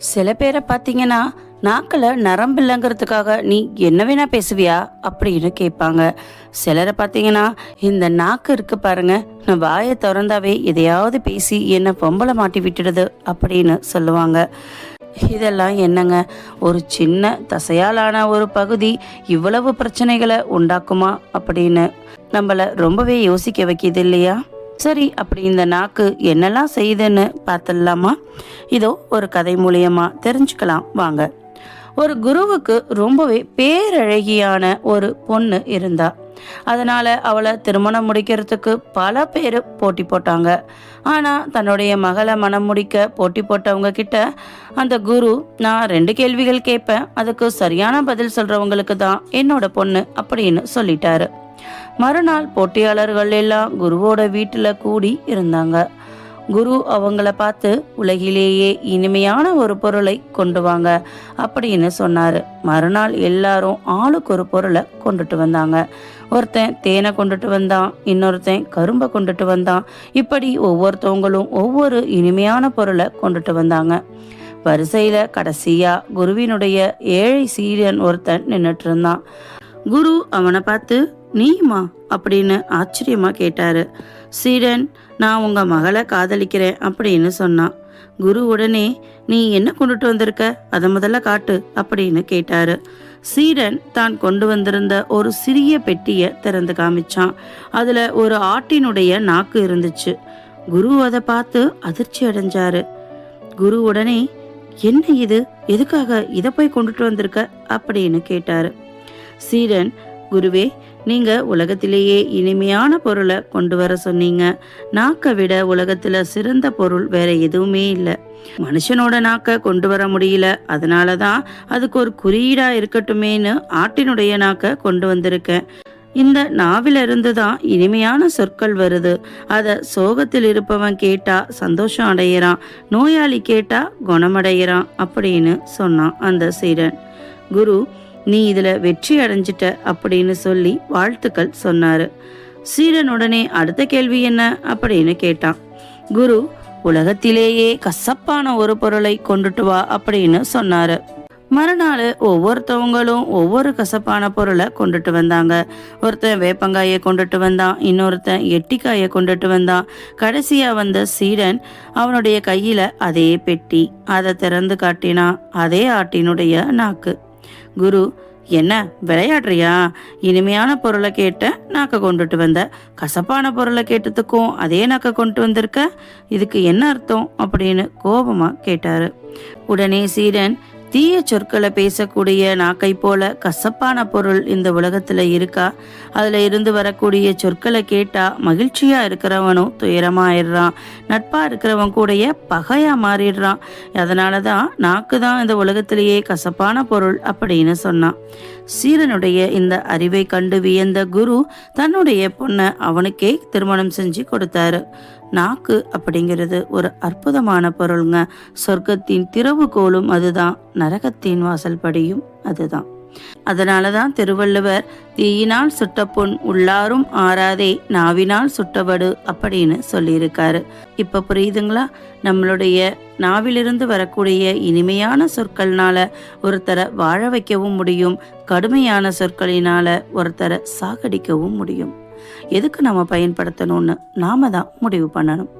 சில பேரை பார்த்தீங்கன்னா நாக்கில் நரம்பு இல்லைங்கிறதுக்காக நீ என்ன வேணா பேசுவியா? அப்படின்னு கேட்பாங்க. சிலரை பார்த்தீங்கன்னா இந்த நாக்கு இருக்கு பாருங்க நான் வாயை திறந்தாவே எதையாவது பேசி என்னை பொம்பளை மாட்டி விட்டுடுது அப்படின்னு சொல்லுவாங்க. இதெல்லாம் என்னங்க? ஒரு சின்ன தசையாலான ஒரு பகுதி இவ்வளவு பிரச்சனைகளை உண்டாக்குமா அப்படின்னு நம்மளை ரொம்பவே யோசிக்க வைக்கிது இல்லையா? சரி அப்படி இந்த நாக்கு என்னெல்லாம் செய்யுதுன்னு பார்த்துடலாமா? இதோ ஒரு கதை மூலியமா தெரிஞ்சுக்கலாம் வாங்க. ஒரு குருவுக்கு ரொம்பவே பேரழகியான ஒரு பொண்ணு இருந்தா. அதனால அவளை திருமணம் முடிக்கிறதுக்கு பல பேர் போட்டி போட்டாங்க. ஆனா தன்னுடைய மகளை மனம் முடிக்க போட்டி போட்டவங்க கிட்ட அந்த குரு நான் ரெண்டு கேள்விகள் கேட்பேன். அதுக்கு சரியான பதில் சொல்றவங்களுக்கு தான் என்னோட பொண்ணு அப்படின்னு சொல்லிட்டாரு. மறுநாள் போட்டியாளர்கள் எல்லாம் குருவோட வீட்டில் கூடி இருந்தாங்க. குரு அவங்கள பார்த்து உலகிலேயே இனிமையான ஒரு பொருளை கொண்டு வாங்க அப்படின்னு சொன்னாரு. மறுநாள் எல்லாரும் ஆளுக்கு ஒரு பொருளை கொண்டுட்டு வந்தாங்க. ஒருத்தன் தேனை கொண்டுட்டு வந்தான் இன்னொருத்தன் கரும்பை கொண்டுட்டு வந்தான். இப்படி ஒவ்வொருத்தவங்களும் ஒவ்வொரு இனிமையான பொருளை கொண்டுட்டு வந்தாங்க. வரிசையில கடைசியா குருவினுடைய ஏழை சீரியன் ஒருத்தன் நின்றுட்டு இருந்தான். குரு அவனை பார்த்து நீயுமா? அப்படின்னு ஆச்சரியமா கேட்டாரு. சீடன் நான் உங்க மகளை காதலிக்கிறேன் அப்படின்னு சொன்னான் குரு உடனே நீ என்ன கொண்டுட்டு வந்திருக்க? அதை முதல்ல காட்டு அப்படின்னு கேட்டாரு. சீடன் தான் கொண்டு வந்திருந்த ஒரு சிறிய பெட்டியை திறந்து காமிச்சான். அதுல ஒரு ஆட்டினுடைய நாக்கு இருந்துச்சு. குரு அதை பார்த்து அதிர்ச்சி அடைஞ்சாரு. குரு உடனே என்ன இது? எதுக்காக இதை போய் கொண்டுட்டு வந்திருக்க? அப்படின்னு கேட்டாரு. சீடன் குருவே நீங்க உலகத்திலேயே இனிமையான பொருளை கொண்டு வர சொன்னீங்க. நாக்கை விட உலகத்துல சிறந்த பொருள் வேற எதுவுமே இல்லை. மனுஷனோட நாக்க கொண்டு வர முடியல. அதனால தான் அதுக்கு ஒரு குறியீடா இருக்கட்டுமேன்னு ஆட்டினுடைய நாக்க கொண்டு வந்திருக்கேன். இந்த நாவிலிருந்து தான் இனிமையான சொற்கள் வருது. அத சோகத்தில் இருப்பவன் கேட்டா சந்தோஷம் அடையிறான். நோயாளி கேட்டா குணமடைகிறான் அப்படின்னு சொன்னான் அந்த சீடன். குரு நீ இதுல வெற்றி அடைஞ்சிட்ட அப்படின்னு சொல்லி வாழ்த்துக்கள் சொன்னாரு. சீடன் உடனே அடுத்த கேள்வி என்ன அப்படின்னு கேட்டான். குரு உலகத்திலேயே கசப்பான ஒரு பொருளை கொண்டுட்டு வா அப்படின்னு சொன்னாரு. மறுநாள் ஒவ்வொருத்தவங்களும் ஒவ்வொரு கசப்பான பொருளை கொண்டுட்டு வந்தாங்க. ஒருத்தன் வேப்பங்காயை கொண்டுட்டு வந்தான் இன்னொருத்தன் எட்டிக்காயை கொண்டுட்டு வந்தான். கடைசியா வந்த சீடன் அவனுடைய கையில அதே பெட்டி அதை திறந்து காட்டினான் அதே ஆட்டினுடைய நாக்கு. குரு என்ன விளையாடுறியா? இனிமையான பொருளை கேட்ட நாக்க கொண்டுட்டு வந்த. கசப்பான பொருளை கேட்டதுக்கும் அதே நாக்க கொண்டு வந்திருக்க? இதுக்கு என்ன அர்த்தம்? அப்படின்னு கோபமா கேட்டாரு. உடனே சீடன் தீய சொற்களை பேசக்கூடிய நாக்கை போல கசப்பான பொருள் இந்த உலகத்துல இருக்கா? அதுல இருந்து வரக்கூடிய சொற்களை கேட்டா மகிழ்ச்சியா இருக்கிறவனும் துயரமாயிடுறான். நட்பா இருக்கிறவன் கூடயே பகையா மாறிடுறான். அதனாலதான் நாக்கு தான் இந்த உலகத்திலேயே கசப்பான பொருள் அப்படின்னு சொன்னான். சீரனுடைய இந்த அறிவை கண்டு வியந்த குரு தன்னுடைய பொண்ணை அவனுக்கே திருமணம் செஞ்சு கொடுத்தாரு. நாக்கு அப்படிங்கிறது ஒரு அற்புதமான பொருளுங்க. சொர்க்கத்தின் திறவுகோலும் அதுதான். நரகத்தின் வாசல் படியும் அதுதான். அதனாலதான் திருவள்ளுவர் தீயினால் சுட்ட பொன் உள்ளாரும் ஆறாதே நாவினால் சுட்டவடு அப்படின்னு சொல்லியிருக்காரு. இப்ப புரியுதுங்களா? நம்மளுடைய நாவிலிருந்து வரக்கூடிய இனிமையான சொற்கள்னால ஒருத்தரை வாழ வைக்கவும் முடியும். கடுமையான சொற்களினால ஒருத்தரை சாகடிக்கவும் முடியும். எதுக்கு நம்ம பயன்படுத்தணும்னு நாம தான் முடிவு பண்ணணும்.